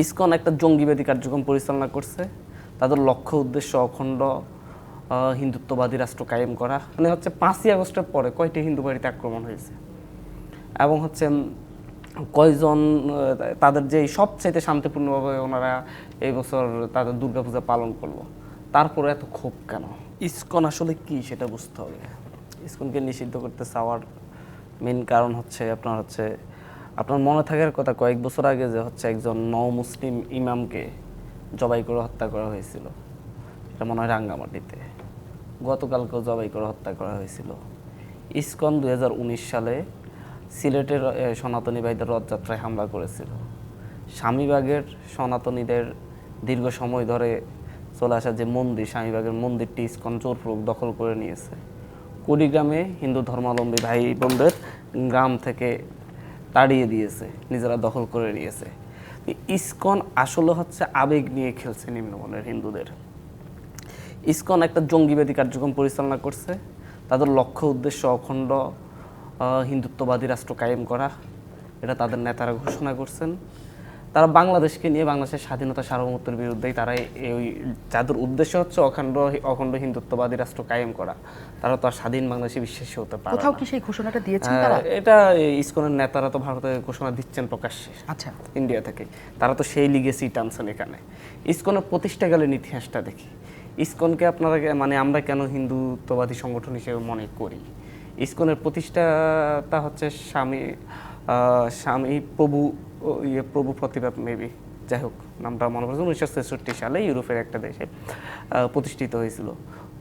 ISKCON একটা জঙ্গিবাদী কার্যক্রম পরিচালনা করছে। তাদের লক্ষ্য উদ্দেশ্য অখণ্ড হিন্দুত্ববাদী রাষ্ট্র কায়েম করা। মানে হচ্ছে পাঁচই আগস্টের পরে কয়টি হিন্দু বাড়িতে আক্রমণ হয়েছে। এবং হচ্ছে কয়জন তাদের যে সবচাইতে শান্তিপূর্ণভাবে ওনারা এই বছর তাদের দুর্গাপূজা পালন করল, তারপরে এত ক্ষোভ কেন? ইসকন আসলে কি সেটা বুঝতে হবে। ইসকনকে নিষিদ্ধ করতে চাওয়ার মেন কারণ হচ্ছে আপনার হচ্ছে আপনার মনে থাকার কথা কয়েক বছর আগে যে হচ্ছে একজন নও মুসলিম ইমামকে জবাই করে হত্যা করা হয়েছিল। এটা মনে হয় রাঙ্গামাটিতে। গতকালকেও জবাই করে হত্যা করা হয়েছিল। ইসকন উনিশ সালে সিলেটের সনাতনী ভাইদের রথযাত্রায় হামলা করেছিল। স্বামীবাগের সনাতনীদের দীর্ঘ সময় ধরে চলে আসা যে মন্দির, স্বামীবাগের মন্দিরটি ইসকন জোরপূর্বক দখল করে নিয়েছে। কুড়িগ্রামে হিন্দু ধর্মাবলম্বী ভাই বোনদের গ্রাম থেকে তাড়িয়ে দিয়েছে, নিজেরা দখল করে নিয়েছে। ইসকন আসলে হচ্ছে আবেগ নিয়ে খেলছে নিম্নমানের হিন্দুদের। ইসকন একটা জঙ্গিবাদী কার্যক্রম পরিচালনা করছে। তাদের লক্ষ্য উদ্দেশ্য অখণ্ড হিন্দুত্ববাদী রাষ্ট্র কায়েম করা। এটা তাদের নেতারা ঘোষণা করছেন। তারা বাংলাদেশকে নিয়ে বাংলাদেশের স্বাধীনতা সার্বভৌমত্বের বিরুদ্ধেই তারা এই যাদের উদ্দেশ্য হচ্ছে অখণ্ড অখণ্ড হিন্দুত্ববাদী রাষ্ট্র কায়েম করা। তারা তো আর স্বাধীন বাংলাদেশে বিশ্বাসী হতে পারে কোথাও কি সেই ঘোষণাটা দিয়েছেন তারা? এটা এই ইসকনের নেতারা তো ভারতে ঘোষণা দিচ্ছেন প্রকাশ্যে। আচ্ছা। ইন্ডিয়া থেকে তারা তো সেই লিগেসি টানছেন এখানে। ইসকনের প্রতিষ্ঠাকালীন ইতিহাসটা দেখি। ইসকনকে আপনারা মানে আমরা কেন হিন্দুত্ববাদী সংগঠন হিসেবে মনে করি? ইসকনের প্রতিষ্ঠাতা হচ্ছে স্বামী আহ, স্বামী প্রভু ইয়ে প্রভু প্রতিবাদ মেবি যাই হোক, নামটা মনে পড়ছে। উনিশশো ছেষট্টি সালে ইউরোপের একটা দেশে প্রতিষ্ঠিত হয়েছিল।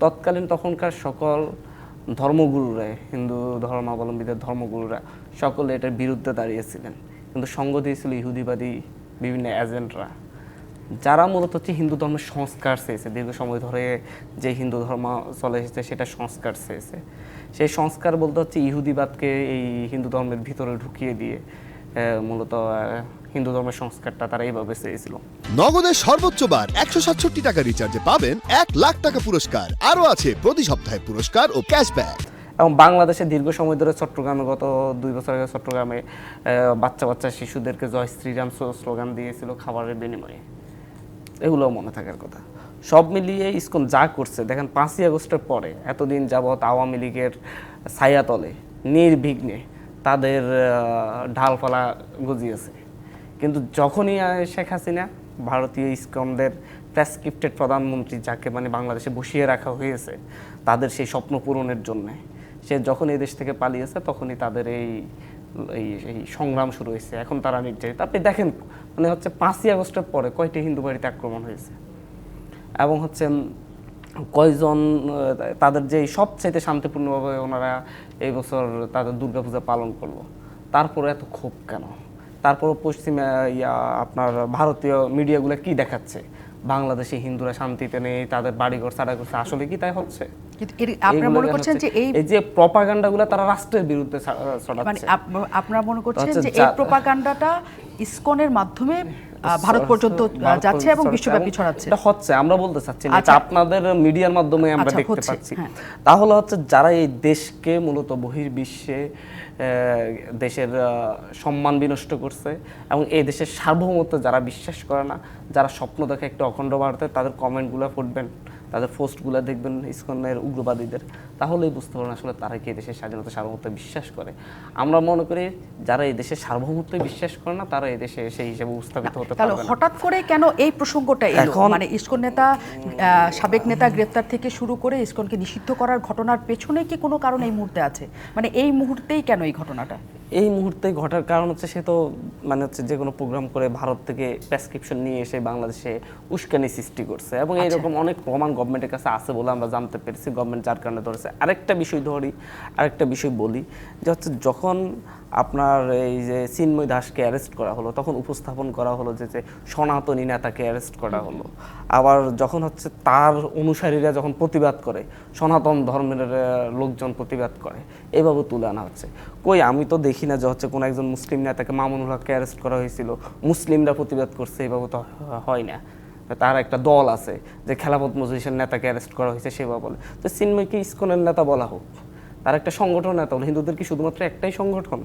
তৎকালীন তখনকার সকল ধর্মগুরুরা, হিন্দু ধর্মাবলম্বীদের ধর্মগুরুরা, সকলে এটার বিরুদ্ধে দাঁড়িয়েছিলেন। কিন্তু সঙ্গ দিয়েছিল ইহুদিবাদী বিভিন্ন এজেন্টরা। যারা মূলত হচ্ছে হিন্দু ধর্মের সংস্কার চেয়েছে, দীর্ঘ সময় ধরে যে হিন্দু ধর্ম চলে এসেছে, সেটা সংস্কার চেয়েছে। সেই সংস্কার বলতে হচ্ছে ইহুদিবাদকে এই হিন্দু ধর্মের ভিতরে ঢুকিয়ে দিয়ে মূলত হিন্দু ধর্মের সংস্কারটা তারা এইভাবে চেয়েছিল। নগদের সর্বোচ্চ বার একশো সাতষট্টি টাকা রিচার্জে পাবেন এক লাখ টাকা পুরস্কার। আরও আছে প্রতি সপ্তাহে পুরস্কার ও ক্যাশব্যাক এবং বাংলাদেশে দীর্ঘ সময় ধরে চট্টগ্রামে গত দুই বছর আগে চট্টগ্রামে বাচ্চা বাচ্চা শিশুদেরকে জয় শ্রীরাম স্লোগান দিয়েছিল খাবারের বিনিময়ে। এগুলোও মনে থাকার কথা। সব মিলিয়ে ইসকন যা করছে দেখেন পাঁচই আগস্টের পরে এতদিন যাবৎ আওয়ামী লীগের ছায়াতলে নির্বিঘ্নে তাদের ঢালপালা গজিয়েছে। কিন্তু যখনই শেখ হাসিনা ভারতীয় ইসকনদের প্রেসক্রিপ্টেড প্রধানমন্ত্রী যাকে মানে বাংলাদেশে বসিয়ে রাখা হয়েছে, তাদের সেই স্বপ্ন পূরণের জন্যে, সে যখন এই দেশ থেকে পালিয়েছে, তখনই তাদের এই এই সংগ্রাম শুরু হয়েছে। এখন তারা নির্যাতিত। আপনি দেখেন মানে হচ্ছে পাঁচই আগস্টের পরে কয়টি হিন্দু বাড়িতে আক্রমণ হয়েছে। এবং হচ্ছে কয়জন তাদের যে সবচাইতে শান্তিপূর্ণভাবে ওনারা এই বছর তাদের দুর্গাপূজা পালন করল তারপরে এত ক্ষোভ কেন? তারপর পশ্চিমে ইয়া আপনার ভারতীয় মিডিয়াগুলো কি দেখাচ্ছে? বাংলাদেশে হিন্দুরা শান্তিতে নেই তাদের বাড়িঘর ছাড়া করছে আসলে কি তাই হচ্ছে? আপনারা মনে করছেন যে এই যে প্রপাগান্ডাগুলো তারা রাষ্ট্রের বিরুদ্ধে মানে ছড়াচ্ছে। আপনারা মনে করছেন হচ্ছে যে এই যা- প্রোপাগান্ডাটা ইসকনের মাধ্যমে ভারত পর্যন্ত যাচ্ছে এবং বিশ্বব্যাপী ছড়াচ্ছে এটা হচ্ছে আমরা বলতে চাচ্ছি না আচ্ছা। আপনাদের মিডিয়ার মাধ্যমে আমরা আচ্ছা, দেখতে পাচ্ছি হ্যাঁ। তাহলে হচ্ছে যারা এই দেশকে মূলত বহির্বিশ্বে দেশের সম্মান বিনষ্ট করছে এবং এই দেশের সার্বভৌমত্ব যারা বিশ্বাস করে না যারা স্বপ্ন দেখে একটা অখণ্ড ভারতে তাদের কমেন্টগুলো পড়বেন তাদের পোস্টগুলো দেখবেন ইসকনের উগ্রবাদীদের তাহলেই বুঝতে পারবেন আসলে তারা কি দেশের স্বাধীনতা সার্বভৌমত্ব বিশ্বাস করে। আমরা মনে করি যারা এই দেশের সার্বভৌমত্ব বিশ্বাস করে না তারা এই দেশে সেই হিসেবে উপস্থাপিত হতে পারবে হঠাৎ করে কেন এই প্রসঙ্গটা এলো? মানে ইসকন নেতা সাবেক নেতা গ্রেফতার থেকে শুরু করে ইসকনকে নিষিদ্ধ করার ঘটনার পেছনে কি কোনো কারণ এই মুহূর্তে আছে? মানে এই মুহূর্তেই কেন এই ঘটনাটা? এই মুহূর্তে ঘটার কারণ হচ্ছে সে তো মানে হচ্ছে যে কোনো প্রোগ্রাম করে ভারত থেকে প্রেসক্রিপশন নিয়ে এসে বাংলাদেশে উস্কানি সৃষ্টি করছে এবং এইরকম অনেক প্রমাণ গভর্নমেন্টের কাছে আছে বলে আমরা জানতে পেরেছি। গভর্নমেন্ট যার কারণে ধরেছে। আরেকটা বিষয় ধরি আরেকটা বিষয় বলি যে হচ্ছে যখন আপনার এই যে চিন্ময় দাসকে অ্যারেস্ট করা হলো তখন উপস্থাপন করা হলো যে যে সনাতনী নেতাকে অ্যারেস্ট করা হলো। আবার যখন হচ্ছে তার অনুসারীরা যখন প্রতিবাদ করে সনাতন ধর্মের লোকজন প্রতিবাদ করে এভাবে তুলে আনা হচ্ছে। কই আমি তো দেখি না যে হচ্ছে কোনো একজন মুসলিম নেতাকে মামুনুল হককে অ্যারেস্ট করা হয়েছিল। মুসলিমরা প্রতিবাদ করছে এভাবে তো হয় না। তার একটা দল আছে যে খেলাপথ মজলিসের নেতাকে অ্যারেস্ট করা হয়েছে সেভাবে বলে। তো চিন্ময়কে ইস্কনের নেতা বলা হোক তার একটা সংগঠন নেতা বলে হিন্দুদের কি শুধুমাত্র একটাই সংগঠন?